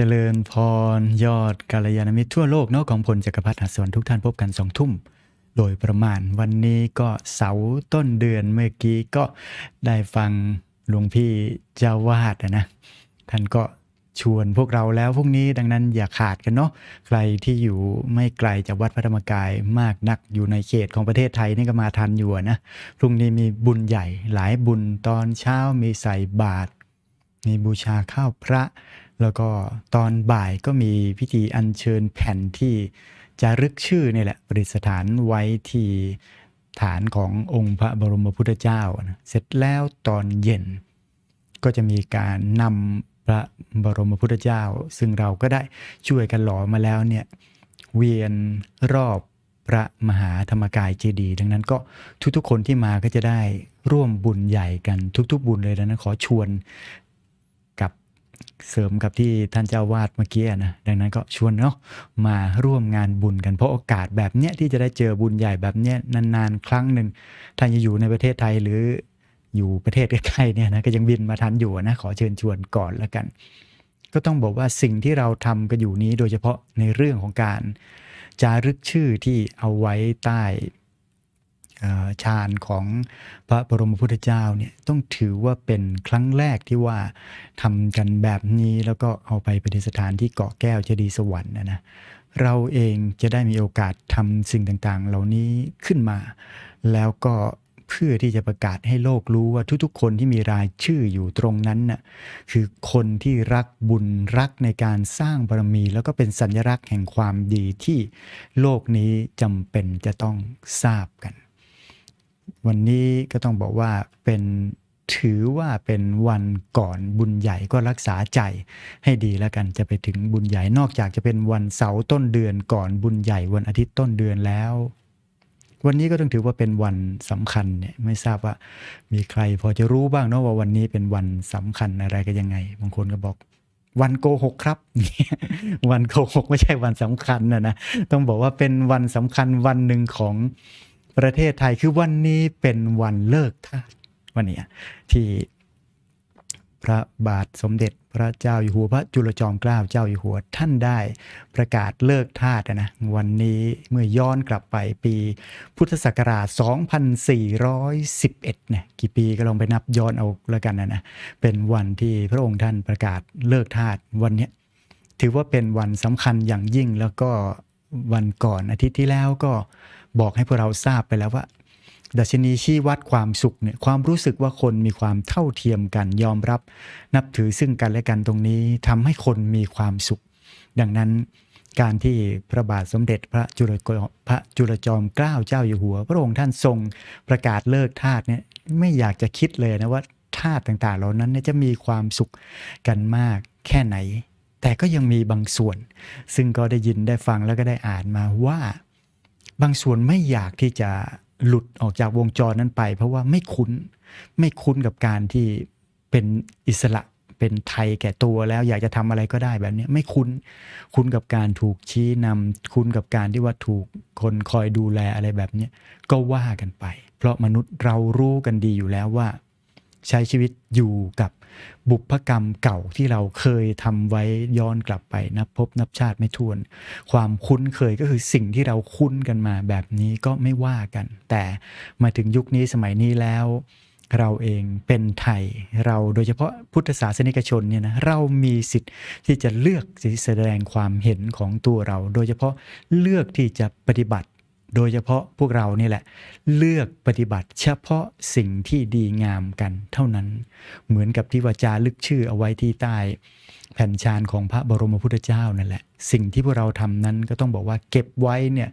จริญพร ยอดกาลยานมิตรทั่วโลกเนาะของพลจักรพรรดิหัสวรรค์ทุกท่านพบกันสองทุ่ม โดยประมาณวันนี้ก็เสาร์ต้นเดือนเมื่อกี้ก็ได้ฟังหลวงพี่เจ้าวาดนะท่านก็ชวนพวกเราแล้วพวกนี้ดังนั้นอย่าขาดกันเนาะใครที่อยู่ไม่ไกลจากวัดพระธรรมกายมากนักอยู่ในเขตของประเทศไทยนี่ก็มาทันอยู่นะพรุ่งนี้มีบุญใหญ่หลายบุญตอนเช้ามีใส่บาตรมีบูชาข้าวพระ แล้วก็ตอนบ่ายก็มีพิธีอัญเชิญแผ่นที่จะรึกชื่อนี่แหละประดิษฐานไว้ที่ฐานขององค์พระบรมพุทธเจ้านะเสร็จแล้วตอนเย็น ก็จะมีการนำพระบรมพุทธเจ้า ซึ่งเราก็ได้ช่วยกันหล่อมาแล้วเนี่ยเวียนรอบพระมหาธรรมกายเจดีย์ดังนั้นก็ทุกๆ คนที่มาก็จะได้ร่วมบุญใหญ่กันทุก ๆ บุญเลยดังนั้นขอชวน เสริมกับที่ท่านเจ้าวาดเมื่อกี้นะดังนั้นก็ชวนเนาะมาร่วมงานบุญกันเพราะโอกาสแบบเนี้ยที่จะได้เจอบุญใหญ่แบบเนี้ยนานๆ ครั้งหนึ่งท่านจะอยู่ในประเทศไทยหรืออยู่ประเทศใกล้ๆเนี่ยนะก็ยังบินมาทันอยู่นะขอเชิญชวนก่อนแล้วกัน ก็ต้องบอกว่าสิ่งที่เราทำกันอยู่นี้โดยเฉพาะในเรื่องของการจารึกชื่อที่เอาไว้ใต้ ฌานของพระบรมพุทธเจ้าเนี่ยต้องถือว่าเป็นครั้งแรกที่ว่าทำกันแบบนี้แล้วก็เอาไปประดิษฐานที่เกาะแก้วเจดีย์สวรรค์นะนะเราเองจะได้มีโอกาสทำสิ่งต่างๆ เหล่านี้ขึ้นมา แล้วก็เพื่อที่จะประกาศให้โลกรู้ว่าทุกๆ คนที่มีรายชื่ออยู่ตรงนั้นน่ะคือคนที่รักบุญรักในการสร้างบารมี แล้วก็เป็นสัญลักษณ์แห่งความดีที่โลกนี้จำเป็นจะต้องทราบกัน วันนี้ก็ต้องบอกว่าเป็นถือว่าเป็นวันก่อนบุญใหญ่ก็รักษาใจให้ดีแล้วกันจะไปถึงบุญใหญ่นอกจากจะเป็นวันเสาร์ต้นเดือนก่อนบุญใหญ่วันอาทิตย์ต้นเดือนแล้ว วันนี้ก็ต้องถือว่าเป็นวันสำคัญเนี่ยไม่ทราบว่ามีใครพอจะรู้บ้างเนาะว่าวันนี้เป็นวันสำคัญอะไรกันยังไงบางคนก็บอกวันโกหกครับ วันโกหกไม่ใช่วันสำคัญนะนะต้องบอกว่าเป็นวันสำคัญวันหนึ่งของ ประเทศไทยคือวันนี้เป็นวันเลิกทาสวันนี้ที่พระบาทสมเด็จพระเจ้าอยู่หัวพระจุลจอมเกล้าเจ้าอยู่หัวท่านได้ประกาศเลิกทาสนะวันนี้เมื่อย้อนกลับไปปีพุทธศักราช 2411เนี่ยกี่ปีก็ลองไปนับย้อนเอาแล้วกันนะนะเป็นวันที่พระองค์ท่านประกาศเลิกทาสวันนี้ถือว่าเป็นวันสำคัญอย่างยิ่งแล้วก็วันก่อนอาทิตย์ที่แล้วก็ บอกให้พวกเราทราบไปแล้วว่า ดัชนีชี้วัดความสุขเนี่ยความรู้สึกว่าคนมีความเท่าเทียมกันยอมรับ นับถือซึ่งกันและกันตรงนี้ทำให้คนมีความสุข ดังนั้นการที่พระบาทสมเด็จพระจุลพระจุลจอมเกล้าเจ้าอยู่หัว พระองค์ท่านทรงประกาศเลิกทาสเนี่ยไม่อยากจะคิดเลยนะว่าทาสต่างๆ เหล่านั้นเนี่ยจะมีความสุขกันมากแค่ไหน แต่ก็ยังมีบางส่วน ซึ่งก็ได้ยินได้ฟังแล้วก็ได้อ่านมาว่า บางส่วนไม่อยากที่จะหลุดออกจากวงจรนั้นไป เพราะว่าไม่คุ้น ไม่คุ้นกับการที่เป็นอิสระเป็นไทยแก่ตัวแล้วอยากจะทำอะไรก็ได้แบบนี้ไม่คุ้น คุ้นกับการถูกชี้นำคุ้นกับการที่ว่าถูกคนคอยดูแลอะไรแบบนี้ก็ว่ากันไป เพราะมนุษย์เรารู้กันดีอยู่แล้วว่า ใช้ชีวิตอยู่กับ บุพกรรมเก่าที่เราเคยทำไว้ย้อนกลับไปนับพบนับชาติไม่ถ้วน ความคุ้นเคยก็คือสิ่งที่เราคุ้นกันมาแบบนี้ก็ไม่ว่ากัน แต่มาถึงยุคนี้สมัยนี้แล้ว เราเองเป็นไทย เราโดยเฉพาะพุทธศาสนิกชนเนี่ยนะเรามีสิทธิ์ที่จะเลือกที่จะแสดงความเห็นของตัวเรา โดยเฉพาะเลือกที่จะปฏิบัติ โดยเฉพาะพวกเรานี่แหละ เลือกปฏิบัติเฉพาะสิ่งที่ดีงามกันเท่านั้น เหมือนกับที่วาจาลึกชื่อเอาไว้ที่ใต้ แผ่นชานของพระบรมพุทธเจ้านั่นแหละ สิ่งที่พวกเราทำนั้นก็ต้องบอกว่าเก็บไว้เนี่ย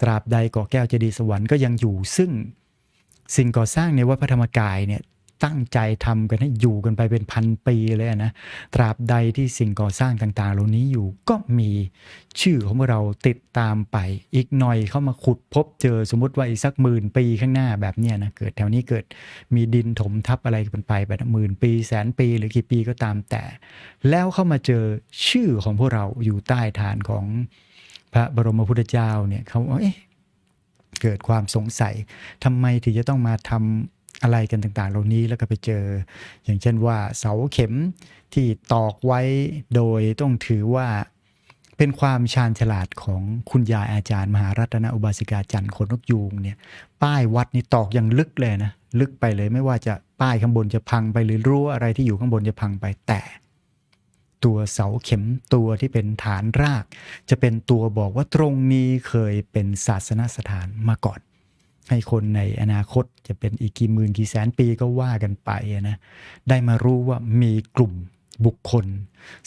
ตราบใดก่อแก้วเจดีย์สวรรค์ก็ยังอยู่ซึ่งสิ่งก่อสร้างในวัดพระธรรมกายเนี่ย ตั้งใจทำกันให้อยู่กันไปเป็นพันปีเลยนะตราบใดที่สิ่งก่อสร้างต่างๆ เหล่านี้อยู่ก็มีชื่อของพวกเราติดตามไป อีกหน่อยเข้ามาขุดพบเจอสมมติว่าอีกสักหมื่นปีข้างหน้าแบบเนี้ยนะเกิดแถวนี้เกิดมีดินถมทับอะไรกันไปแบบหมื่นปีแสนปีหรือกี่ปีก็ตามแต่ แล้วเข้ามาเจอชื่อของพวกเราอยู่ใต้ฐานของพระบรมพุทธเจ้าเนี่ยเขาเอ๊ะเกิดความสงสัยทำไมถึงจะต้องมาท อะไรกันต่างๆ เหล่านี้แล้วก็ไปเจอ อย่างเช่นว่าเสาเข็มที่ตอกไว้โดยต้องถือว่าเป็นความชาญฉลาดของคุณยายอาจารย์ มหารัตนอุบาสิกาจันทร์ขนนกยูงเนี่ยป้ายวัดนี่ตอกอย่างลึกเลยนะลึกไปเลยไม่ว่าจะป้ายข้างบนจะพังไปหรือรั้วอะไรที่อยู่ข้างบนจะพังไปแต่ ตัวเสาเข็มตัวที่เป็นฐานราก จะเป็นตัวบอกว่าตรงนี้เคยเป็นศาสนสถานมาก่อน ให้คนในอนาคตจะเป็นอีกกี่หมื่นกี่แสนปีก็ว่ากันไปนะได้มารู้ว่ามีกลุ่มบุคคล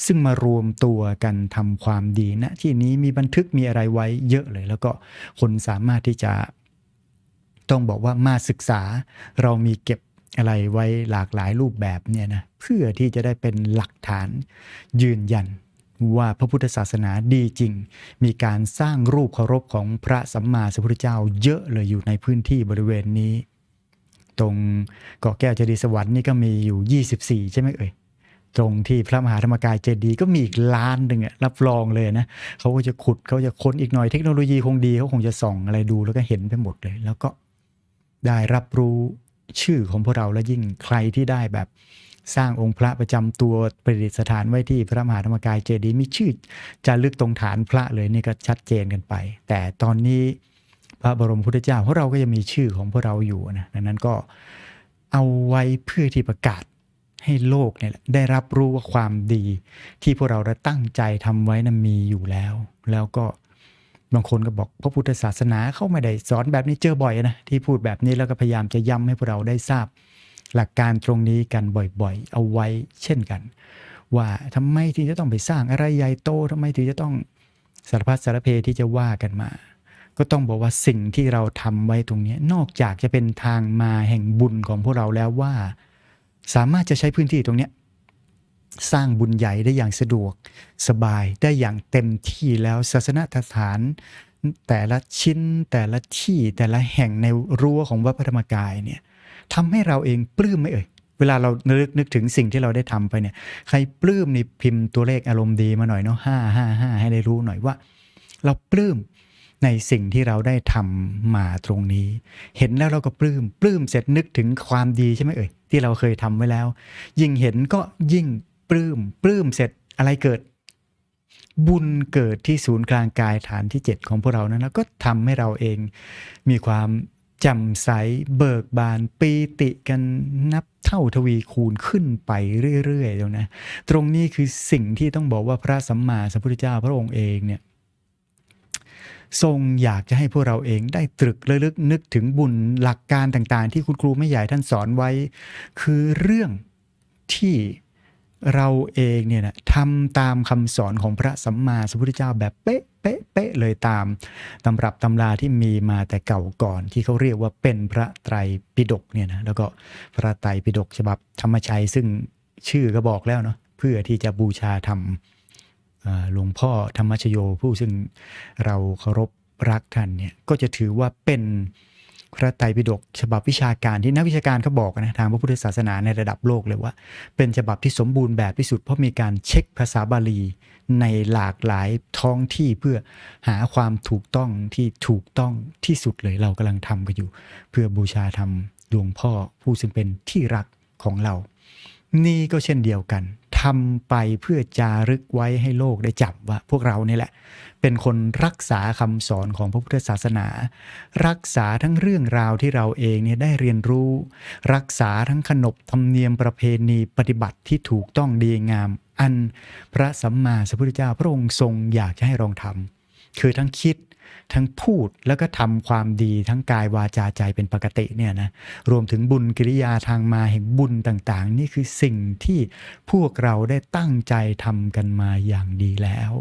ซึ่งมารวมตัวกันทำความดีณที่นี้มีบันทึกมีอะไรไว้เยอะเลย แล้วก็คนสามารถที่จะต้องบอกว่ามาศึกษาเรามีเก็บอะไรไว้หลากหลายรูปแบบเนี่ยนะเพื่อที่จะได้เป็นหลักฐานยืนยัน ว่าพระพุทธศาสนาดีจริง มีการสร้างรูปเคารพของพระสัมมาสัมพุทธเจ้าเยอะเลยอยู่ในพื้นที่บริเวณนี้ ตรงเกาะแก้วเจดีย์สวรรค์นี่ก็มีอยู่ 24 ใช่ไหมเอ่ยตรงที่พระมหาธรรมกายเจดีย์ก็มีอีกล้านหนึ่งอะรับรองเลยนะเขาก็จะขุดเขาจะค้นอีกหน่อยเทคโนโลยีคงดีเขาคงจะส่องอะไรดูแล้วก็เห็นไปหมดเลย แล้วก็ได้รับรู้ชื่อของพวกเราและยิ่งใครที่ได้แบบ สร้างองค์พระประจำตัวประดิษฐานไว้ที่พระมหาธรรมกายเจดีย์มีชื่อจารึกตรงฐานพระเลยนี่ก็ชัดเจนกันไป แต่ตอนนี้พระบรมพุทธเจ้าของเราก็ยังมีชื่อของพวกเราอยู่นะดังนั้นก็เอาไว้เพื่อที่ประกาศให้โลกเนี่ยได้รับรู้ว่าความดี ที่พวกเราได้ตั้งใจทำไว้นั้นมีอยู่แล้ว แล้วก็บางคนก็บอกพระพุทธศาสนาเขาไม่ได้สอนแบบนี้เจอบ่อยนะที่พูดแบบนี้แล้วก็พยายามจะย้ำให้พวกเราได้ทราบ หลักการตรงนี้กันบ่อยๆ เอาไว้เช่นกัน ว่าทำไมถึงจะต้องไปสร้างอะไรใหญ่โตทำไมถึงจะต้องสารพัดสารเพที่จะว่ากันมา ก็ต้องบอกว่าสิ่งที่เราทำไว้ตรงนี้ นอกจากจะเป็นทางมาแห่งบุญของพวกเราแล้วว่า สามารถจะใช้พื้นที่ตรงนี้สร้างบุญใหญ่ได้อย่างสะดวกสบายได้อย่างเต็มที่แล้วศาสนสถาน แต่ละชิ้นแต่ละที่แต่ละแห่งในรั้วของวัดพระธรรมกายเนี่ย ทำให้เราเองปลื้มไหมเอ่ย เวลาเรานึกนึกถึงสิ่งที่เราได้ทำไปเนี่ย ใครปลื้มนี่พิมพ์ตัวเลขอารมณ์ดีมาหน่อยเนาะห้าห้าห้าให้ได้รู้หน่อยว่า เราปลื้มในสิ่งที่เราได้ทำมาตรงนี้ เห็นแล้วเราก็ปลื้มปลื้มเสร็จนึกถึงความดีใช่ไหมเอ่ยที่เราเคยทำไว้แล้ว ยิ่งเห็นก็ยิ่งปลื้มปลื้มเสร็จอะไรเกิด บุญเกิดที่ศูนย์กลางกายฐานที่ 7 ของพวกเรานั้นแล้วก็ทำให้เราเองมีความ จ่มใสเบิกบานปีติกันนับเท่าทวีคูณขึ้นไปเรื่อยๆตรงนะ ตรงนี้คือสิ่งที่ต้องบอกว่าพระสัมมาสัมพุทธเจ้าพระองค์เองเนี่ยทรงอยากจะให้พวกเราเองได้ตรึกระลึกนึกถึงบุญหลักการต่างๆ ที่คุณครูไม่ใหญ่ท่านสอนไว้ คือเรื่องที่เราเองเนี่ยนะทำตามคำสอนของพระสัมมาสัมพุทธเจ้าแบบเป๊ะ เป๊ะเป๊ะเลยตามตำรับตำราที่มีมาแต่เก่าก่อนที่เขาเรียกว่าเป็นพระไตรปิฎกเนี่ยนะแล้วก็พระไตรปิฎกฉบับธรรมชัยซึ่งชื่อก็บอกแล้วเนาะเพื่อที่จะบูชาธรรมหลวงพ่อธรรมชโยผู้ซึ่งเราเคารพรักท่านเนี่ยก็จะถือว่าเป็น พระไตรปิฎกฉบับวิชาการที่นักวิชาการเขาบอกนะทางพระพุทธศาสนาในระดับโลกเลยว่า เป็นฉบับที่สมบูรณ์แบบที่สุดเพราะมีการเช็คภาษาบาลี ในหลากหลายท้องที่เพื่อหาความถูกต้องที่ถูกต้องที่สุดเลยเรากำลังทำกันอยู่ เพื่อบูชาธรรมหลวงพ่อผู้ซึ่งเป็นที่รักของเรา นี่ก็เช่นเดียวกัน ทำไปเพื่อจารึกไว้ให้โลกได้จำว่า พวกเรานี่แหละ เป็นคนรักษาคำสอนของพระพุทธศาสนา รักษาทั้งเรื่องราวที่เราเองเนี่ยได้เรียนรู้ รักษาทั้งขนบธรรมเนียมประเพณีปฏิบัติที่ถูกต้องดีงาม อันพระสัมมาสัมพุทธเจ้าพระองค์ทรงอยากจะให้ลองทำคือทั้งคิด ทั้งพูดแล้วก็ทำความดีทั้งกายวาจาใจเป็นปกติเนี่ยนะรวมถึงบุญกิริยาทางมาแห่งบุญต่างๆ นี่คือสิ่งที่พวกเราได้ตั้งใจทำกันมาอย่างดีแล้ว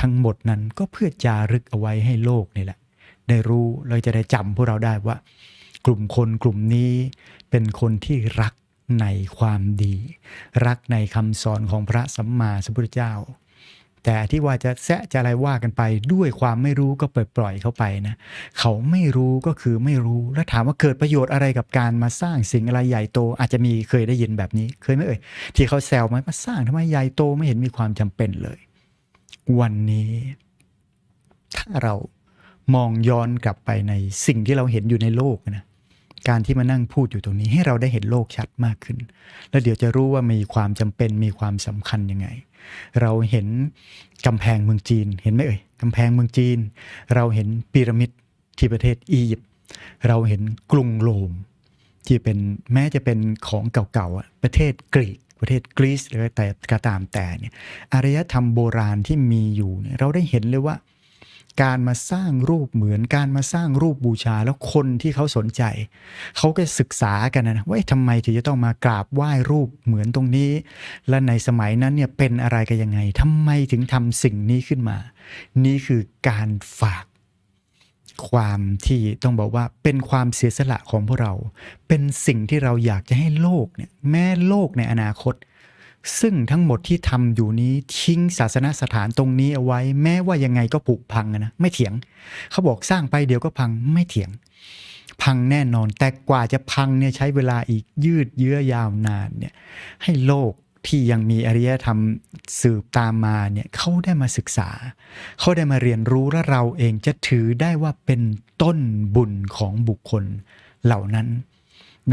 ทั้งหมดนั้นก็เพื่อจารึกเอาไว้ให้โลกนี่แหละ ได้รู้เราจะได้จำพวกเราได้ว่า กลุ่มคนกลุ่มนี้เป็นคนที่รักในความดี รักในคำสอนของพระสัมมาสัมพุทธเจ้า แต่ที่ว่าจะแซะจะอะไรว่ากันไปด้วยความไม่รู้ก็ปล่อยปล่อยเขาไปนะเขาไม่รู้ก็คือไม่รู้แล้วถามว่าเกิดประโยชน์อะไรกับการมาสร้างสิ่งอะไรใหญ่โต อาจจะมีเคยได้ยินแบบนี้ เคยไหมเอ่ยที่เขาแซวไหมมาสร้างทำไมใหญ่โตไม่เห็นมีความจำเป็นเลย วันนี้ ถ้าเรามองย้อนกลับไปในสิ่งที่เราเห็นอยู่ในโลกนะการที่มานั่งพูดอยู่ตรงนี้ให้เราได้เห็นโลกชัดมากขึ้น แล้วเดี๋ยวจะรู้ว่ามีความจำเป็นมีความสำคัญยังไง เราเห็นกำแพงเมืองจีนเห็นไหมเอ่ยกำแพงเมืองจีน เราเห็นพีระมิดที่ประเทศอียิปต์เราเห็นกรุงโรมที่เป็นแม้จะเป็นของเก่าๆประเทศกรีกประเทศกรีซหรือแต่ก็ตามแต่เนี่ยอารยธรรมโบราณที่มีอยู่เนี่ยเราได้เห็นเลยว่า การมาสร้างรูปเหมือนการมาสร้างรูปบูชาแล้วคนที่เขาสนใจ เขาก็ศึกษากันนะว่าทำไมถึงจะต้องมากราบไหว้รูปเหมือนตรงนี้ และในสมัยนั้นเนี่ยเป็นอะไรกันยังไงทำไมถึงทำสิ่งนี้ขึ้นมา นี่คือการฝากความที่ต้องบอกว่าเป็นความเสียสละของพวกเรา เป็นสิ่งที่เราอยากจะให้โลกเนี่ยแม้โลกในอนาคต ซึ่งทั้งหมดที่ทำอยู่นี้ทิ้งศาสนสถานตรงนี้เอาไว้ แม้ว่ายังไงก็ผุพังนะไม่เถียง เขาบอกสร้างไปเดี๋ยวก็พังไม่เถียง พังแน่นอนแต่กว่าจะพังเนี่ยใช้เวลาอีกยืดเยื้อยาวนานเนี่ยให้โลกที่ยังมีอารยธรรมสืบตามมาเนี่ยเขาได้มาศึกษา เขาได้มาเรียนรู้และเราเองจะถือได้ว่าเป็นต้นบุญของบุคคลเหล่านั้น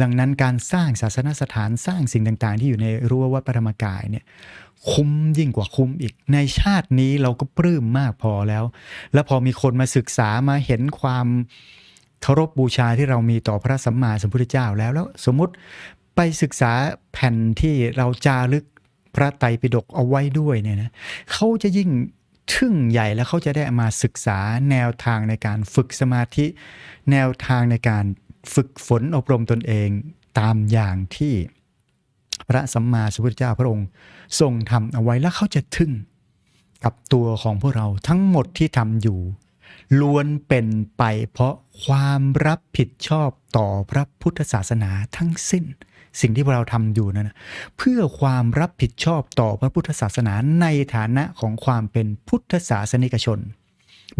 ดังนั้นการสร้างศาสนสถานสร้างสิ่งต่างๆ ที่อยู่ในรั้ววัดพระธรรมกายเนี่ยคุ้มยิ่งกว่าคุ้มอีก ในชาตินี้เราก็ปลื้มมากพอแล้ว แล้วพอมีคนมาศึกษามาเห็นความเคารพบูชาที่เรามีต่อพระสัมมาสัมพุทธเจ้าแล้วแล้ว สมมติไปศึกษาแผ่นที่เราจารึกพระไตรปิฎกเอาไว้ด้วยเนี่ยนะเขาจะยิ่งทึ่งใหญ่แล้วเขาจะได้มาศึกษาแนวทางในการฝึกสมาธิ แนวทางในการ ฝึกฝนอบรมตนเองตามอย่างที่พระสัมมาสัมพุทธเจ้าพระองค์ ทรงทำเอาไว้แล้วเขาจะทึ่งกับตัวของพวกเราทั้งหมดที่ทำอยู่ ล้วนเป็นไปเพราะความรับผิดชอบต่อพระพุทธศาสนาทั้งสิ้น สิ่งที่พวกเราทำอยู่นั้นเพื่อความรับผิดชอบต่อพระพุทธศาสนาในฐานะของความเป็นพุทธศาสนิกชน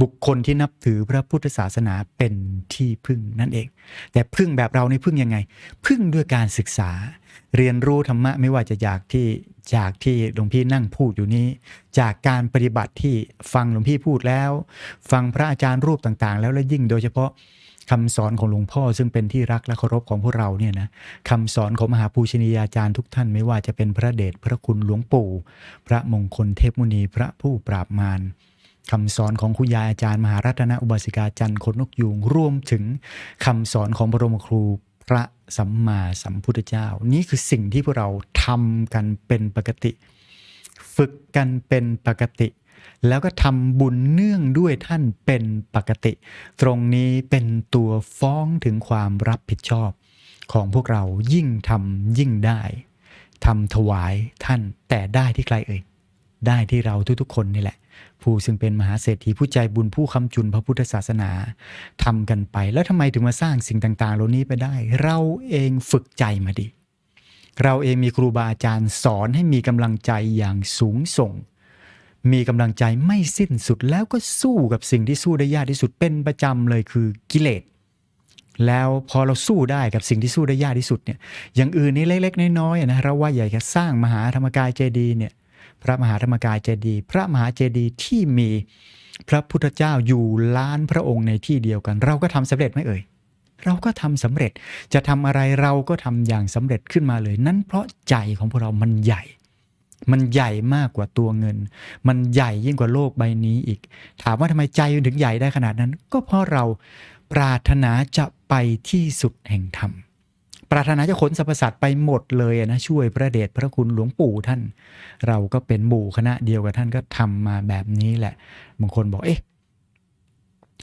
บุคคลที่นับถือพระพุทธศาสนาเป็นที่พึ่งนั่นเอง แต่พึ่งแบบเราในพึ่งยังไง พึ่งด้วยการศึกษา เรียนรู้ธรรมะไม่ว่าจะจากที่จากที่หลวงพี่นั่งพูดอยู่นี้ จากการปฏิบัติที่ฟังหลวงพี่พูดแล้ว ฟังพระอาจารย์รูปต่างๆ แล้วและยิ่งโดยเฉพาะคำสอนของหลวงพ่อซึ่งเป็นที่รักและเคารพของพวกเราเนี่ยนะคำสอนของมหาปูชนียาจารย์ทุกท่านไม่ว่าจะเป็นพระเดชพระคุณหลวงปู่ พระมงคลเทพมุนีพระผู้ปราบมาร คำสอนของคุณยายอาจารย์มหารัตนอุบาสิกาจันทร์คนนกยูงรวมถึงคำสอนของบรมครูพระสัมมาสัมพุทธเจ้า นี่คือสิ่งที่พวกเราทำกันเป็นปกติ ฝึกกันเป็นปกติ แล้วก็ทำบุญเนื่องด้วยท่านเป็นปกติ ตรงนี้เป็นตัวฟ้องถึงความรับผิดชอบของพวกเรายิ่งทำยิ่งได้ทำถวายท่านแต่ได้ที่ใครเอ่ยได้ที่เราทุกๆคนนี่แหละ ผู้ซึ่งเป็นมหาเศรษฐีผู้ใจบุญผู้คำจุนพระพุทธศาสนาทำกันไป แล้วทำไมถึงมาสร้างสิ่งต่างๆ เหล่านี้ไปได้ เราเองฝึกใจมาดี เราเองมีครูบาอาจารย์สอนให้มีกำลังใจอย่างสูงส่ง มีกำลังใจไม่สิ้นสุดแล้วก็สู้กับสิ่งที่สู้ได้ยากที่สุดเป็นประจำเลยคือกิเลสแล้วพอเราสู้ได้กับสิ่งที่สู้ได้ยากที่สุดเนี่ยอย่างอื่นนี่เล็กๆน้อยๆนะเราว่าอยากจะสร้างมหาธรรมกายเจดีย์เนี่ย พระมหาธรรมกายเจดีย์พระมหาเจดีย์ที่มีพระพุทธเจ้าอยู่ล้านพระองค์ในที่เดียวกัน เราก็ทำสำเร็จไหมเอ่ยเราก็ทำสำเร็จจะทำอะไรเราก็ทำอย่างสำเร็จขึ้นมาเลย นั่นเพราะใจของพวกเรามันใหญ่ มันใหญ่มากกว่าตัวเงิน มันใหญ่ยิ่งกว่าโลกใบนี้อีก ถามว่าทำไมใจถึงใหญ่ได้ขนาดนั้น ก็เพราะเราปรารถนาจะไปที่สุดแห่งธรรม ปรารถนาจะขนสรรพสัตว์ไปหมดเลยนะช่วยพระเดชพระคุณหลวงปู่ท่าน เราก็เป็นหมู่คณะเดียวกับท่านก็ทำมาแบบนี้แหละบางคนบอกเอ๊ะ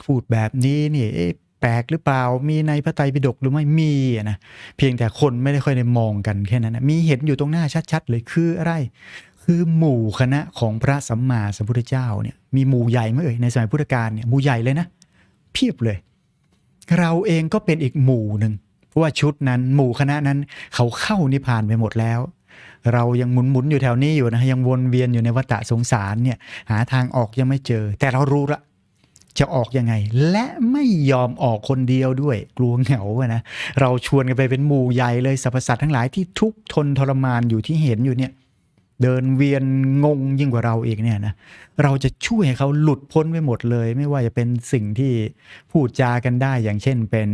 พูดแบบนี้นี่เอ๊ะแปลกหรือเปล่า มีในพระไตรปิฎกหรือไม่มีนะเพียงแต่คนไม่ได้ค่อยได้มองกันแค่นั้นนะมีเห็นอยู่ตรงหน้าชัดๆเลยคืออะไร คือหมู่คณะของพระสัมมาสัมพุทธเจ้าเนี่ยมีหมู่ใหญ่ไหมเอ่ยในสมัยพุทธกาลเนี่ยหมู่ใหญ่เลยนะ เพียบเลย เราเองก็เป็นอีกหมู่หนึ่ง ว่าชุดนั้นหมู่คณะนั้นเขาเข้านิพพานไปหมดแล้ว เรายังหมุนหมุนอยู่แถวนี้อยู่นะยังวนเวียนอยู่ในวัฏสงสารเนี่ยหาทางออกยังไม่เจอ แต่เรารู้ละจะออกยังไง และไม่ยอมออกคนเดียวด้วยกลัวเหงาอะนะเราชวนกันไปเป็นหมู่ใหญ่เลยสรรพสัตว์ทั้งหลายที่ทุกข์ทนทรมานอยู่ที่เห็นอยู่เนี่ยเดินเวียนงงยิ่งกว่าเราเองเนี่ยนะเราจะช่วยให้เขาหลุดพ้นไปหมดเลย ไม่ว่าจะเป็นสิ่งที่พูดจากันได้อย่างเช่นเป็น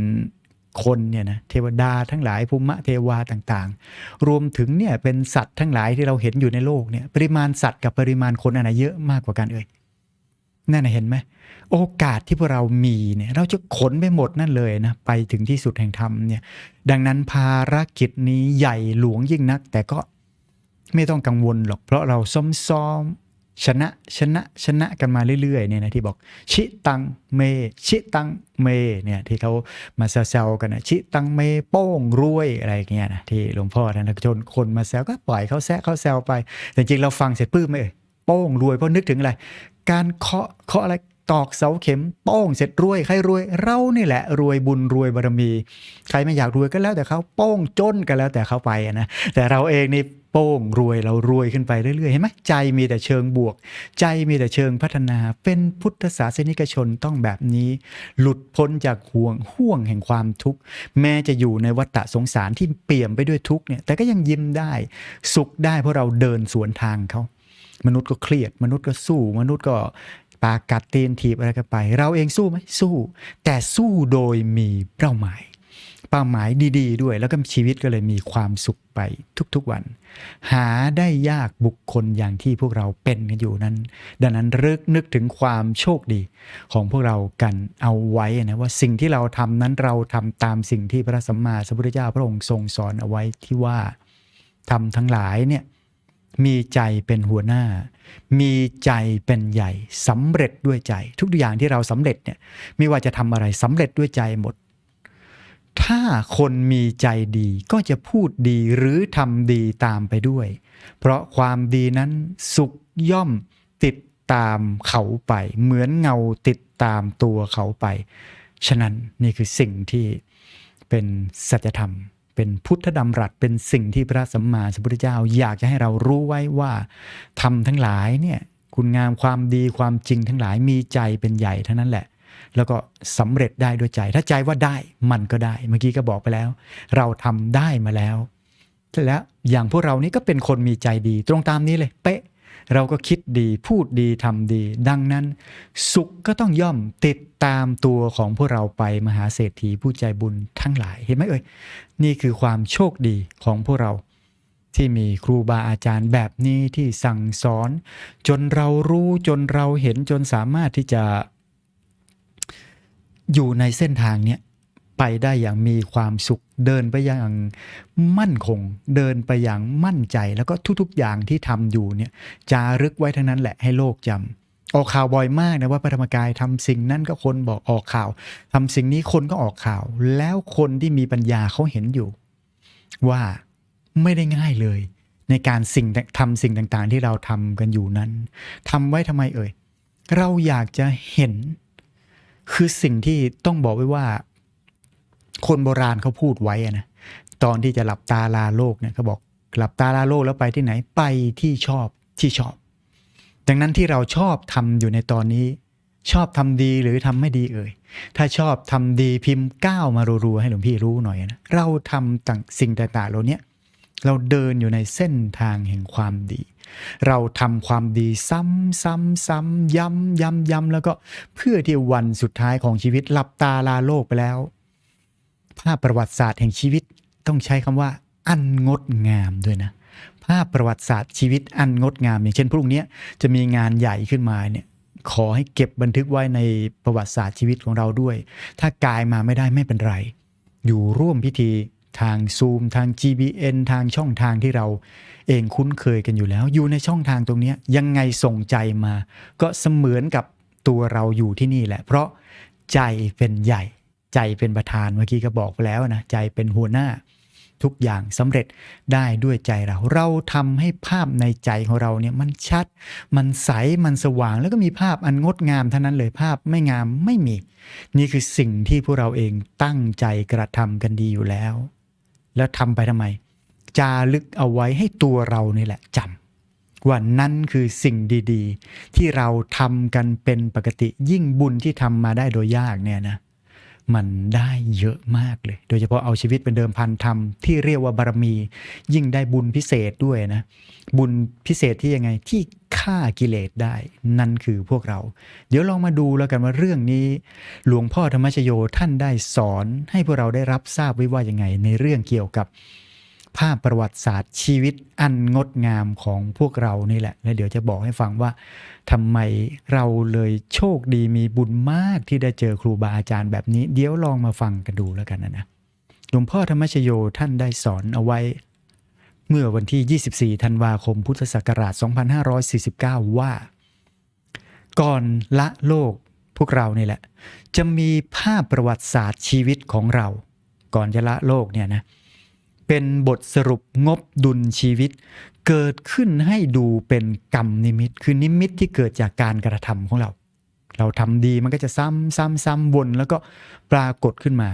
คนเนี่ยนะเทวดาทั้งหลายภูมิเทวาต่างๆ รวมถึงเนี่ยเป็นสัตว์ทั้งหลายที่เราเห็นอยู่ในโลกเนี่ยปริมาณสัตว์กับปริมาณคนอันไหนเยอะมากกว่ากันเอ่ยนั่นเห็นไหมโอกาสที่พวกเรามีเนี่ยเราจะขนไปหมดนั่นเลยนะไปถึงที่สุดแห่งธรรมเนี่ยดังนั้นภารกิจนี้ใหญ่หลวงยิ่งนัก แต่ก็ไม่ต้องกังวลหรอกเพราะเราซ้อม ชนะชนะชนะกันมาเรื่อยๆเนี่ยนะที่บอกชิตังเม ชิตังเมเนี่ยที่เขามาแซวๆกันนะชิตังเมโป้งรวยอะไรเงี้ยนะที่หลวงพ่อท่านชนคนมาแซวก็ปล่อยเขาแซะเขาแซวไปแต่จริงเราฟังเสร็จปื้มไหมเอ่ยโป้งรวยเพราะนึกถึงอะไร การเคาะเคาะอะไรตอกเสาเข็มโป้งเสร็จรวยใครรวยเรานี่แหละ รวยบุญรวยบารมี ใครไม่อยากรวยก็แล้วแต่เขาโป้งจนก็แล้วแต่เขาไปนะแต่เราเองนี่ โป้งรวยเรารวยขึ้นไปเรื่อยๆเห็นไหมใจมีแต่เชิงบวก ใจมีแต่เชิงพัฒนา เป็นพุทธศาสนิกชนต้องแบบนี้ หลุดพ้นจากห่วงห่วงแห่งความทุกข์ แม้จะอยู่ในวัฏสงสารที่เปี่ยมไปด้วยทุกข์เนี่ยแต่ก็ยังยิ้มได้ สุขได้เพราะเราเดินสวนทางเขามนุษย์ก็เครียด มนุษย์ก็สู้ มนุษย์ก็ปากกัดตีนถีบอะไรกันไป เราเองสู้ไหมสู้ แต่สู้โดยมีเป้าหมาย เป้าหมายดีๆด้วย แล้วก็ชีวิตก็เลยมีความสุขไปทุกๆวัน หาได้ยากบุคคลอย่างที่พวกเราเป็นกันอยู่นั้น ดังนั้นรึกนึกถึงความโชคดีของพวกเรากันเอาไว้นะว่าสิ่งที่เราทำนั้นเราทำตามสิ่งที่พระสัมมาสัมพุทธเจ้าพระองค์ทรงสอนเอาไว้ที่ว่าทำทั้งหลายเนี่ยมีใจเป็นหัวหน้า มีใจเป็นใหญ่สำเร็จด้วยใจ ทุกอย่างที่เราสำเร็จเนี่ยไม่ว่าจะทำอะไรสำเร็จด้วยใจหมด ถ้าคนมีใจดีก็จะพูดดีหรือทำดีตามไปด้วย เพราะความดีนั้นสุขย่อมติดตามเขาไป เหมือนเงาติดตามตัวเขาไป ฉะนั้นนี่คือสิ่งที่เป็นสัจธรรม เป็นพุทธดำรัสเป็นสิ่งที่พระสัมมาสัมพุทธเจ้า อยากจะให้เรารู้ไว้ว่าทำทั้งหลายเนี่ยคุณงามความดีความจริงทั้งหลายมีใจเป็นใหญ่เท่านั้นแหละ แล้วก็สำเร็จได้ด้วยใจ ถ้าใจว่าได้มันก็ได้ เมื่อกี้ก็บอกไปแล้ว เราทำได้มาแล้วแล้วอย่างพวกเรานี่ก็เป็นคนมีใจดี ตรงตามนี้เลย เป๊ะ เราก็คิดดีพูดดีทำดี ดังนั้น สุขก็ต้องย่อมติดตามตัวของพวกเราไปมหาเศรษฐีผู้ใจบุญทั้งหลายเห็นไหมเอ่ยนี่คือความโชคดีของพวกเรา ที่มีครูบาอาจารย์แบบนี้ที่สั่งสอน จนเรารู้จนเราเห็นจนสามารถที่จะ อยู่ในเส้นทางเนี้ยไปได้อย่างมีความสุข เดินไปอย่างมั่นคง เดินไปอย่างมั่นใจแล้วก็ทุกๆอย่างที่ทำอยู่เนี่ยจารึกไว้ทั้งนั้นแหละให้โลกจำออกข่าวบ่อยมากนะว่าพระธรรมกายทำสิ่งนั้นก็คนบอกออกข่าวทำสิ่งนี้คนก็ออกข่าว แล้วคนที่มีปัญญาเขาเห็นอยู่ ว่าไม่ได้ง่ายเลย ในการสิ่งทำสิ่งต่างๆ ที่เราทำกันอยู่นั้นทำไว้ทำไมเอ่ยเราอยากจะเห็น คือสิ่งที่ต้องบอกไว้ว่า คนโบราณเขาพูดไว้อะนะตอนที่จะหลับตาลาโลกเนี่ยเขาบอกหลับตาลาโลกแล้วไปที่ไหนไปที่ชอบที่ชอบ ดังนั้นที่เราชอบทำอยู่ในตอนนี้ ชอบทำดีหรือทำไม่ดีเอ่ยถ้าชอบทำดีพิมพ์ก้าวมารัวๆให้หลวงพี่รู้หน่อยนะเราทำต่างสิ่งต่างๆเหล่านี้ เราเดินอยู่ในเส้นทางแห่งความดี เราทำความดีซ้ำซ้ำซ้ำย้ำย้ำย้ำแล้วก็เพื่อที่วันสุดท้ายของชีวิตหลับตาลาโลกไปแล้ว ภาพประวัติศาสตร์แห่งชีวิตต้องใช้คำว่า อันงดงามด้วยนะ ภาพประวัติศาสตร์ชีวิตอันงดงาม อย่างเช่นพรุ่งนี้จะมีงานใหญ่ขึ้นมาเนี่ยขอให้เก็บบันทึกไว้ในประวัติศาสตร์ชีวิตของเราด้วย ถ้ากายมาไม่ได้ไม่เป็นไร อยู่ร่วมพิธี ทางซูมทาง GBN ทางช่องทางที่เราเองคุ้นเคยกันอยู่แล้ว อยู่ในช่องทางตรงนี้ยังไงส่งใจมา ก็เสมือนกับตัวเราอยู่ที่นี่แหละ เพราะใจเป็นใหญ่ ใจเป็นประธานเมื่อกี้ก็บอกไปแล้วนะ ใจเป็นหัวหน้า ทุกอย่างสำเร็จได้ด้วยใจเรา เราทำให้ภาพในใจของเราเนี่ยมันชัด มันใสมันสว่างแล้วก็มีภาพอันงดงามเท่านั้นเลยภาพไม่งามไม่มี นี่คือสิ่งที่พวกเราเองตั้งใจกระทำกันดีอยู่แล้ว แล้วทำไปทำไม จารึกเอาไว้ให้ตัวเรานี่แหละจำว่านั่นคือสิ่งดี ๆ ที่เราทำกันเป็นปกติยิ่งบุญที่ทำมาได้โดยยากเนี่ยนะ มันได้เยอะมากเลย โดยเฉพาะเอาชีวิตเป็นเดิมพันทำที่เรียกว่าบารมี ยิ่งได้บุญพิเศษด้วยนะ บุญพิเศษที่ยังไงที่ฆ่ากิเลสได้ นั่นคือพวกเรา เดี๋ยวลองมาดูแล้วกันว่าเรื่องนี้ หลวงพ่อธรรมชโยท่านได้สอนให้พวกเราได้รับทราบไว้ว่ายังไงในเรื่องเกี่ยวกับ ภาพประวัติศาสตร์ชีวิตอันงดงามของพวกเรานี่แหละ และเดี๋ยวจะบอกให้ฟังว่าทำไมเราเลยโชคดีมีบุญมากที่ได้เจอครูบาอาจารย์แบบนี้ เดี๋ยวลองมาฟังกันดูแล้วกันนะนะหลวงพ่อธรรมชโยท่านได้สอนเอาไว้ เมื่อวันที่ 24 ธันวาคมพุทธศักราช 2549 ว่า ก่อนละโลกพวกเรานี่แหละ จะมีภาพประวัติศาสตร์ชีวิตของเรา ก่อนจะละโลกเนี่ยนะ เป็นบทสรุปงบดุลชีวิต เกิดขึ้นให้ดูเป็นกรรมนิมิต คือนิมิตที่เกิดจากการกระทำของเรา เราทำดีมันก็จะซ้ำซ้ำซ้ำวนแล้วก็ปรากฏขึ้นมา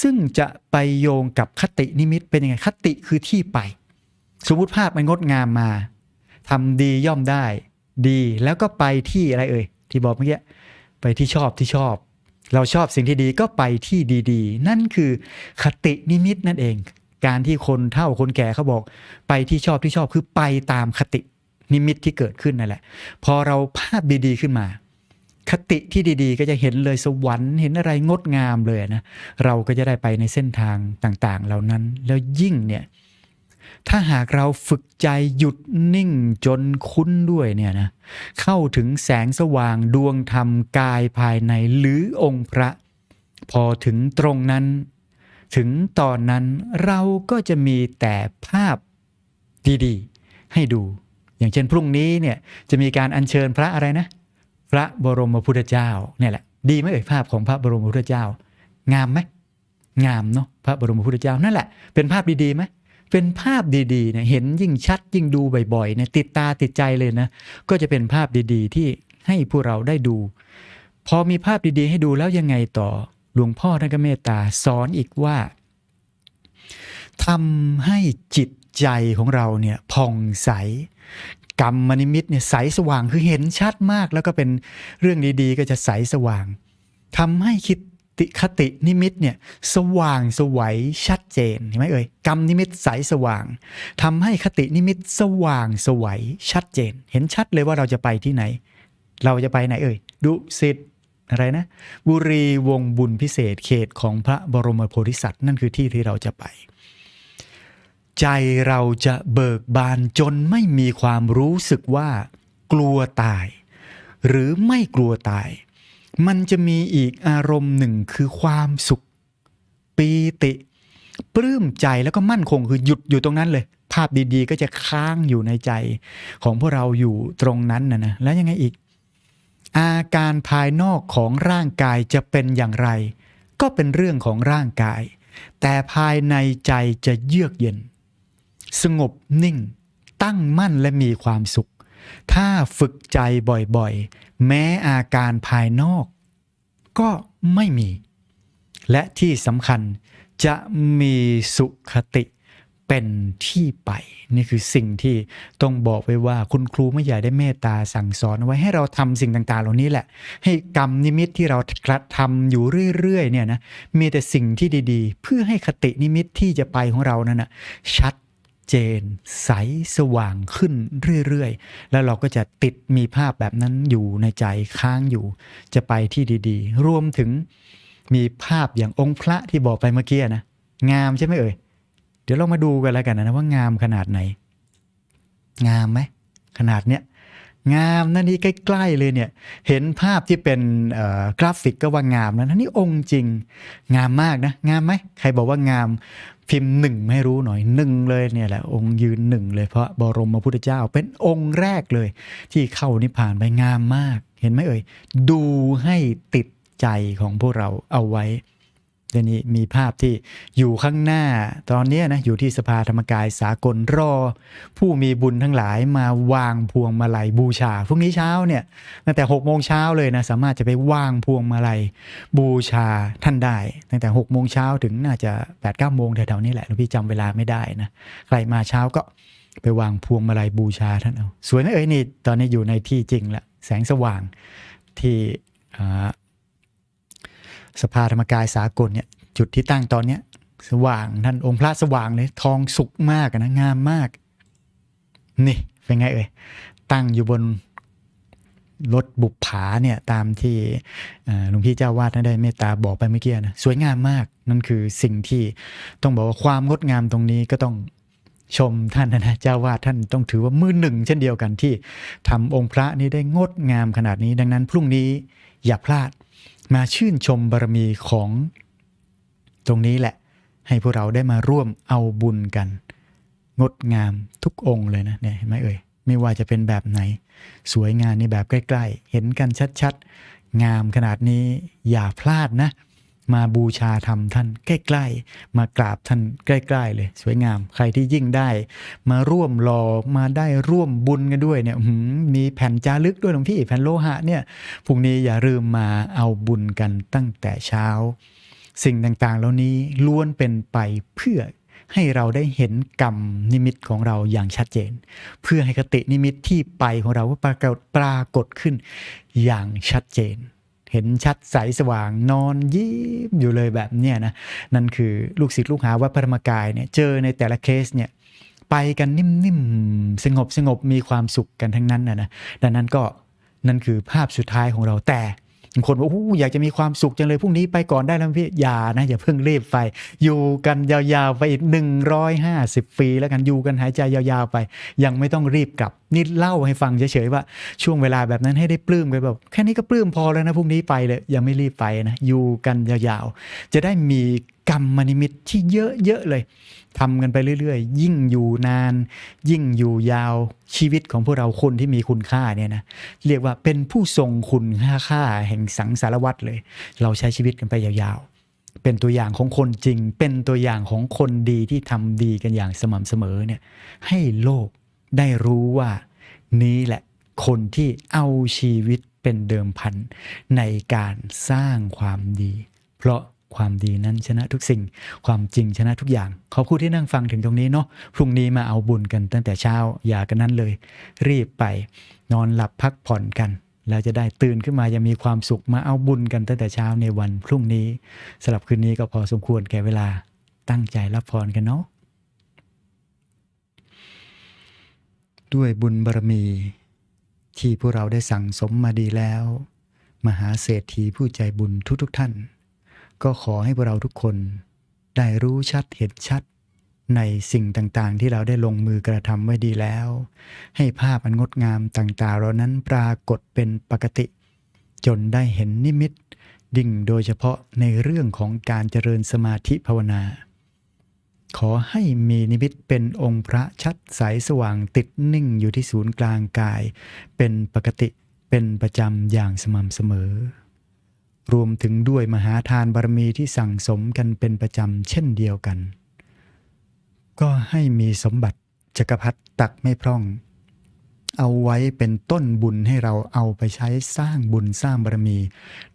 ซึ่งจะไปโยงกับคตินิมิตเป็นยังไงคติคือที่ไป สมมติภาพมันงดงามมาทำดีย่อมได้ ดีแล้วก็ไปที่อะไรเอ่ยที่บอกเมื่อกี้ไปที่ชอบที่ชอบ เราชอบสิ่งที่ดีก็ไปที่ดี ๆ นั่นคือคตินิมิตนั่นเอง การที่คนเฒ่าคนแก่เขาบอก ไปที่ชอบที่ชอบคือไปตามคตินิมิตที่เกิดขึ้นนั่นแหละ พอเราภาพดีๆขึ้นมา คติที่ดีๆ ก็จะเห็นเลยสวรรค์เห็นอะไรงดงามเลยนะเราก็จะได้ไปในเส้นทางต่างๆ เหล่านั้นแล้วยิ่งเนี่ยถ้าหากเราฝึกใจหยุดนิ่งจนคุ้นด้วยเนี่ยนะเข้าถึงแสงสว่างดวงธรรมกายภายในหรือองค์พระ พอถึงตรงนั้น ถึงตอนนั้นเราก็จะมีแต่ภาพดีๆ ให้ดู อย่างเช่นพรุ่งนี้เนี่ยจะมีการอัญเชิญพระอะไรนะ พระบรมพุทธเจ้าเนี่ยแหละ ดีไหมเอ่ยภาพของพระบรมพุทธเจ้า งามไหมงามเนาะพระบรมพุทธเจ้านั่นแหละ เป็นภาพดีๆไหมเป็นภาพดีๆเนี่ยเห็นยิ่งชัดยิ่งดูบ่อยๆเนี่ยติดตาติดใจเลยนะ ก็จะเป็นภาพดีๆ ที่ให้พวกเราได้ดู พอมีภาพดีๆ ให้ดูแล้วยังไงต่อ หลวงพ่อท่านก็เมตตาสอนอีกว่าทำให้จิตใจของเราเนี่ยผ่องใสกรรมนิมิตเนี่ยใสสว่างคือเห็นชัดมาก แล้วก็เป็นเรื่องดีๆ ก็จะใสสว่างทำให้คิดติคตินิมิตเนี่ยสว่างสวัยชัดเจนเห็นไหมเอ่ยกรรมนิมิตใสสว่างทำให้คตินิมิตสว่างสวัยชัดเจน เห็นชัดเลยว่าเราจะไปที่ไหน เราจะไปไหนเอ่ยดุสิต อะไรนะ บุรีวงบุญพิเศษเขตของพระบรมโพธิสัตว์ นั่นคือที่ที่เราจะไป ใจเราจะเบิกบานจนไม่มีความรู้สึกว่า กลัวตาย หรือไม่กลัวตาย มันจะมีอีกอารมณ์หนึ่งคือความสุข ปีติ ปลื้มใจแล้วก็มั่นคงคือหยุดอยู่ตรงนั้นเลยภาพดีๆ ก็จะค้างอยู่ในใจของพวกเราอยู่ตรงนั้นนะนะแล้วยังไงอีก อาการภายนอกของร่างกายจะเป็นอย่างไร ก็เป็นเรื่องของร่างกาย แต่ภายในใจจะเยือกเย็น สงบนิ่ง ตั้งมั่นและมีความสุข ถ้าฝึกใจบ่อยๆ แม้อาการภายนอก ก็ไม่มี และที่สำคัญจะมีสุขติ เป็นที่ไป นี่คือสิ่งที่ต้องบอกไว้ว่า คุณครูไม่อยากได้เมตตาสั่งสอนไว้ให้เราทำสิ่งต่าง ๆ เหล่านี้แหละ ให้กรรมนิมิตที่เรากระทำอยู่เรื่อยๆเนี่ยนะมีแต่สิ่งที่ดีๆ เพื่อให้คตินิมิตที่จะไปของเรานั้นนะชัดเจน ใสสว่างขึ้นเรื่อยๆ แล้วเราก็จะติดมีภาพแบบนั้นอยู่ในใจค้างอยู่ จะไปที่ดีๆ รวมถึงมีภาพอย่างองค์พระที่บอกไปเมื่อกี้นะงามใช่ไหมเอ่ย เดี๋ยวเรามาดูกันแล้วกันนะว่างามขนาดไหน งามไหมขนาดเนี้ยงามนั่นนี่ใกล้ๆเลยเนี่ยเห็นภาพที่เป็นกราฟิกก็ว่างามนะนี่องค์จริง งามมากนะ งามไหมใครบอกว่างามพิมพ์หนึ่งไม่รู้หน่อยหนึ่งเลยเนี่ยแหละองค์ยืนหนึ่งเลยเพราะบรมพุทธเจ้าเป็นองค์แรกเลย ที่เข้านิพพานไปงามมาก เห็นไหมเอ่ยดูให้ติดใจของพวกเราเอาไว้ เดี๋ยวนี้มีภาพที่อยู่ข้างหน้าตอนนี้นะอยู่ที่สภาธรรมกายสากลรอ ผู้มีบุญทั้งหลายมาวางพวงมาลัยบูชาพรุ่งนี้เช้าเนี่ยตั้งแต่6กโมงเช้าเลยนะสามารถจะไปวางพวงมาลัยบูชาท่านได้ ตั้งแต่6กโมงเช้าถึงน่าจะ8ปดเก้าโมงแถวๆนี้แหละหลวงพี่จำเวลาไม่ได้นะใครมาเช้าก็ไปวางพวงมาลัยบูชาท่านเอาสวยไหมเอ้ยนี่ตอนนี้อยู่ในที่จริงละแสงสว่างที่อ่า สภาธรรมกายสากลเนี่ยจุดที่ตั้งตอนเนี้ยสว่างท่านองค์พระสว่างเลยทองสุกมากนะงามมาก นี่เป็นไงเอ่ยตั้งอยู่บนรถบุปผาเนี่ยตามที่หลวงพี่เจ้าวาดท่านได้เมตตาบอกไปเมื่อกี้นะสวยงามมากนั่นคือสิ่งที่ต้องบอกว่าความงดงามตรงนี้ก็ต้องชมท่านนะเจ้าวาดท่านต้องถือว่ามือหนึ่ง เช่นเดียวกันที่ทำองค์พระนี้ได้งดงามขนาดนี้ ดังนั้นพรุ่งนี้อย่าพลาด มาชื่นชมบารมีของ ตรงนี้แหละ ให้พวกเราได้มาร่วมเอาบุญกัน งดงามทุกองค์เลยนะเนี่ยเห็นไหมเอ่ยไม่ว่าจะเป็นแบบไหน สวยงามในแบบใกล้ ๆ เห็นกันชัดๆ งามขนาดนี้อย่าพลาดนะ มาบูชาธรรมท่านใกล้ๆ มากราบท่านใกล้ๆ เลย สวยงาม ใครที่ยิ่งได้ มาร่วมรอมาได้ร่วมบุญกันด้วยเนี่ยมีแผ่นจารึกด้วยหลวงพี่แผ่นโลหะเนี่ยพรุ่งนี้อย่าลืมมาเอาบุญกันตั้งแต่เช้า สิ่งต่างๆ เหล่านี้ล้วนเป็นไปเพื่อให้เราได้เห็นกรรมนิมิตของเราอย่างชัดเจน เพื่อให้คตินิมิตที่ไปของเราก็ปรากฏปรากฏขึ้นอย่างชัดเจน เห็นชัดใสสว่างนอนยิ้มอยู่เลยแบบเนี้ยนะนั่นคือลูกศิษย์ลูกหาวัดพระธรรมกายเนี่ยเจอในแต่ละเคสเนี่ยไปกันนิ่มๆสงบสงบมีความสุขกันทั้งนั้นนะนะดังนั้นก็นั่นคือภาพสุดท้ายของเราแต่ บางคนบอกออยากจะมีความสุขจังเลยพรุ่งนี้ไปก่อนได้แล้วพี่อย่านะอย่าเพิ่งรีบไป อยู่กันยาวๆไปอีก 150 ปีแล้วกันอยู่กันหายใจยาวๆไป ยังไม่ต้องรีบกลับ นี่เล่าให้ฟังเฉยๆว่าช่วงเวลาแบบนั้นให้ได้ปลื้มกันแบบแค่นี้ก็ปลื้มพอแล้วนะพรุ่งนี้ไปเลยยังไม่รีบไปนะอยู่กันยาวๆ จะได้มีกรรมนิมิตที่เยอะๆเลย ทำกันไปเรื่อยๆ ยิ่งอยู่นาน ยิ่งอยู่ยาวชีวิตของพวกเราคนที่มีคุณค่าเนี่ยนะเรียกว่าเป็นผู้ทรงคุณค่าค่าแห่งสังสารวัตรเลย เราใช้ชีวิตกันไปยาวๆ เป็นตัวอย่างของคนจริง เป็นตัวอย่างของคนดีที่ทำดีกันอย่างสม่ำเสมอเนี่ยให้โลกได้รู้ว่านี้แหละคนที่เอาชีวิตเป็นเดิมพันในการสร้างความดี เพราะ ความดีนั้นชนะทุกสิ่ง ความจริงชนะทุกอย่าง ขอบคุณที่นั่งฟังถึงตรงนี้เนาะ พรุ่งนี้มาเอาบุญกันตั้งแต่เช้า อย่ากันนั้นเลย รีบไป นอนหลับพักผ่อนกัน แล้วจะได้ตื่นขึ้นมายังมีความสุขมาเอาบุญกันตั้งแต่เช้าในวันพรุ่งนี้สำหรับคืนนี้ก็พอสมควรแก่เวลา ตั้งใจรับพรกันเนาะ ด้วยบุญบารมี ที่พวกเราได้สั่งสมมาดีแล้ว มหาเศรษฐีผู้ใจบุญทุกๆทท่าน ก็ขอให้พวกเราทุกคน ได้รู้ชัดเห็นชัด ในสิ่งต่างๆ ที่เราได้ลงมือกระทำไว้ดีแล้ว ให้ภาพอันงดงามต่างๆเหล่านั้นปรากฏเป็นปกติ จนได้เห็นนิมิต ดิ่งโดยเฉพาะในเรื่องของการเจริญสมาธิภาวนา ขอให้มีนิมิตเป็นองค์พระชัดใสสว่างติดนิ่งอยู่ที่ศูนย์กลางกาย เป็นปกติเป็นประจำอย่างสม่ำเสมอ รวมถึงด้วยมหาทานบารมีที่สั่งสมกันเป็นประจำเช่นเดียวกัน ก็ให้มีสมบัติจักรพรรดิตักไม่พร่อง เอาไว้เป็นต้นบุญให้เราเอาไปใช้สร้างบุญสร้างบารมี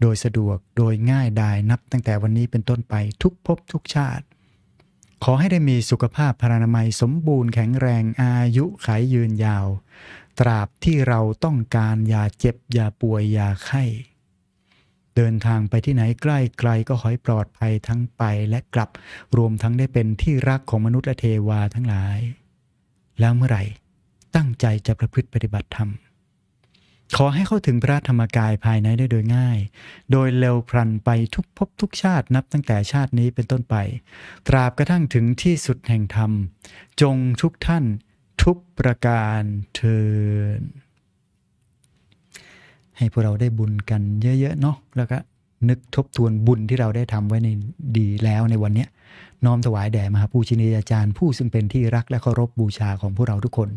โดยสะดวกโดยง่ายดายนับตั้งแต่วันนี้เป็นต้นไปทุกภพทุกชาติ ขอให้ได้มีสุขภาพพรานามัยสมบูรณ์แข็งแรงอายุขายยืนยาว ตราบที่เราต้องการอย่าเจ็บอย่าป่วยอย่าไข้ เดินทางไปที่ไหนใกล้ไกลก็ขอให้ปลอดภัยทั้งไปและกลับ รวมทั้งได้เป็นที่รักของมนุษย์และเทวาทั้งหลาย แล้วเมื่อไหร่ตั้งใจจะประพฤติปฏิบัติธรรม ขอให้เข้าถึงพระธรรมกายภายในได้โดยง่าย โดยเร็วพลันไปทุกภพทุกชาตินับตั้งแต่ชาตินี้เป็นต้นไป ตราบกระทั่งถึงที่สุดแห่งธรรม จงทุกท่านทุกประการเทิน ให้พวกเราได้บุญกันเยอะๆเนาะแล้วก็นึกทบทวนบุญที่เราได้ทำไว้ในดีแล้วในวันนี้น้อมถวายแด่มหาปูชนียาจารย์ ผู้ซึ่งเป็นที่รักและเคารพบูชาของพวกเราทุกคน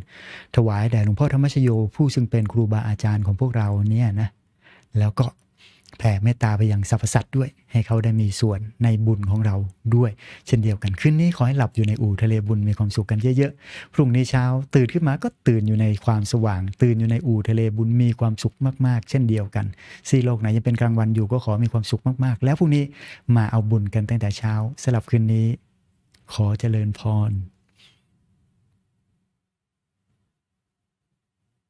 ถวายแด่หลวงพ่อธรรมชโยผู้ซึ่งเป็นครูบาอาจารย์ของพวกเราเนี่ยนะแล้วก็ แผ่เมตตาไปยังสรรพสัตว์ด้วย ให้เขาได้มีส่วนในบุญของเราด้วย เช่นเดียวกันคืนนี้ขอให้หลับอยู่ในอู่ทะเลบุญมีความสุขกันเยอะๆพรุ่งนี้เช้า ตื่นขึ้นมาก็ตื่นอยู่ในความสว่าง ตื่นอยู่ในอู่ทะเลบุญมีความสุขมากๆ เช่นเดียวกันซีโลกไหนยังเป็นกลางวันอยู่ก็ขอมีความสุขมากๆ แล้วพรุ่งนี้มาเอาบุญกันตั้งแต่เช้าสลับคืนนี้ ขอเจริญพร